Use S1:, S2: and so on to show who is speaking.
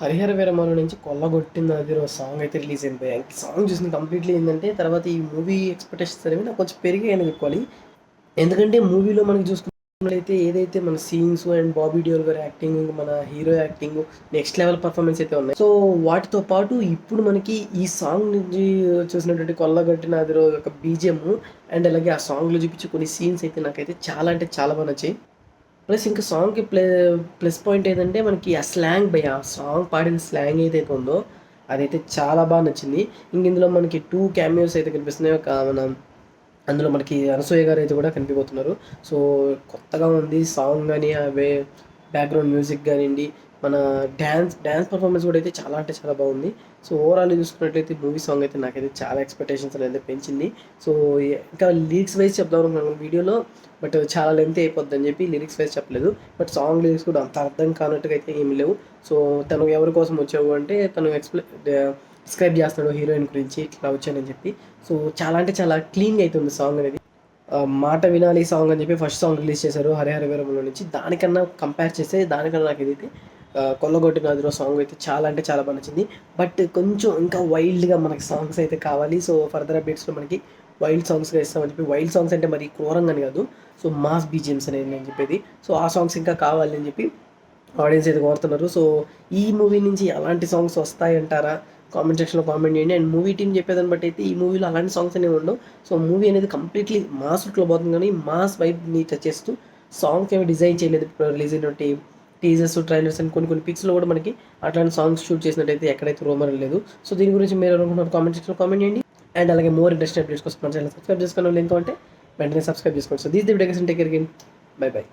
S1: హరిహర వీరమల నుంచి కొల్లగొట్టింది అది ఒక సాంగ్ అయితే రిలీజ్ అయిపోయాయి. సాంగ్ చూసిన కంప్లీట్లీ ఏంటంటే తర్వాత ఈ మూవీ ఎక్స్పెక్టేషన్స్ అనేవి నాకు కొంచెం పెరిగాయని చెప్పుకోవాలి. ఎందుకంటే మూవీలో మనకి చూసుకున్నట్లయితే ఏదైతే మన సీన్స్ అండ్ బాబీ డియోల్ గారి యాక్టింగ్ మన hero acting next level performance అయితే ఉన్నాయి. సో వాటితో పాటు ఇప్పుడు మనకి ఈ సాంగ్ నుంచి చూసినటువంటి కొల్లగొట్టిన అది ఒక బీజిఎం అండ్ అలాగే ఆ సాంగ్లో చూపించే కొన్ని సీన్స్ అయితే నాకైతే చాలా అంటే చాలా బాగా నచ్చాయి. ప్లస్ ఇంకా సాంగ్కి ప్లే ప్లస్ పాయింట్ ఏంటంటే మనకి ఆ స్లాంగ్ బై ఆ సాంగ్ పాడిన స్లాంగ్ ఏదైతే ఉందో అదైతే చాలా బాగా నచ్చింది. ఇంక ఇందులో మనకి టూ క్యామియోస్ అయితే కనిపిస్తున్నాయి. ఒక మన అందులో మనకి అనసూయ గారు అయితే కూడా కనిపిపోతున్నారు. సో కొత్తగా ఉంది సాంగ్ కానీ అవే బ్యాక్గ్రౌండ్ మ్యూజిక్ కానివ్వండి మన డ్యాన్స్ డ్యాన్స్ పర్ఫార్మెన్స్ కూడా అయితే చాలా అంటే చాలా బాగుంది. సో ఓవరాల్ చూసుకున్నట్లయితే మూవీ సాంగ్ అయితే నాకైతే చాలా ఎక్స్పెక్టేషన్స్ అయితే పెంచింది. సో ఇంకా లిరిక్స్ వైజ్ చెప్దాం అనుకున్నాను వీడియోలో బట్ చాలా లెంత్ అయిపోద్ది అని చెప్పి లిరిక్స్ వైజ్ చెప్పలేదు. బట్ సాంగ్ లిరిక్స్ కూడా అంత అర్థం కానట్టుగా అయితే ఏమి లేవు. సో తను ఎవరి కోసం వచ్చావు అంటే తను ఎక్స్ప్లె డిస్క్రైబ్ చేస్తున్నాడు హీరోయిన్ గురించి ఇట్లా వచ్చానని చెప్పి. సో చాలా అంటే చాలా క్లీన్గా అవుతుంది సాంగ్ అనేది. మాట వినాలి సాంగ్ అని చెప్పి ఫస్ట్ సాంగ్ రిలీజ్ చేశారు హరిహర వీరముల నుంచి. దానికన్నా కంపేర్ చేస్తే దానికన్నా నాకు ఏదైతే కొల్లగొట్టి నదిలో సాంగ్ అయితే చాలా అంటే చాలా బాగా నచ్చింది. బట్ కొంచెం ఇంకా వైల్డ్గా మనకి సాంగ్స్ అయితే కావాలి. సో ఫర్దర్ అప్డేట్స్లో మనకి వైల్డ్ సాంగ్స్గా ఇస్తామని చెప్పి వైల్డ్ సాంగ్స్ అంటే మరి క్రూరంగా అని కాదు. సో మాస్ బీజిఎమ్స్ అనేది నేను చెప్పేది. సో ఆ సాంగ్స్ ఇంకా కావాలి అని చెప్పి ఆడియన్స్ అయితే కోరుతున్నారు. సో ఈ మూవీ నుంచి అలాంటి సాంగ్స్ వస్తాయంటారా కామెంట్ సెక్షన్లో కామెంట్ చేయండి. అండ్ మూవీ టీం చెప్పేదాన్ని బట్టి అయితే ఈ మూవీలో అలాంటి సాంగ్స్ అనేవి ఉండవు. సో మూవీ అనేది కంప్లీట్లీ మాస్ రూట్లో పోతుంది. కానీ మాస్ వైబ్ని టచ్ చేస్తూ సాంగ్స్ ఏమి డిజైన్ చేయలేదు. రిలీజ్ అయినటువంటి టీజర్స్ ట్రైలర్స్ అండ్ కొన్ని కొన్ని పిక్స్లో కూడా మనకి అట్లాంటి సాంగ్స్ షూట్ చేసినట్టయితే ఎక్కడైతే రూమర్ లేదు. సో దీని గురించి మీరు అనుకుంటున్నారు కామెంట్ సెక్షన్లో కామెంట్ చేయండి. అండ్ అలాగే మోర్ ఇంట్రెస్టింగ్ అప్డేట్స్ కోసం మన ఛానల్ సబ్స్క్రైబ్ చేసుకున్న లేదు అంటే వెంటనే సబ్స్క్రైబ్ చేసుకోండి. So this the video take care bye bye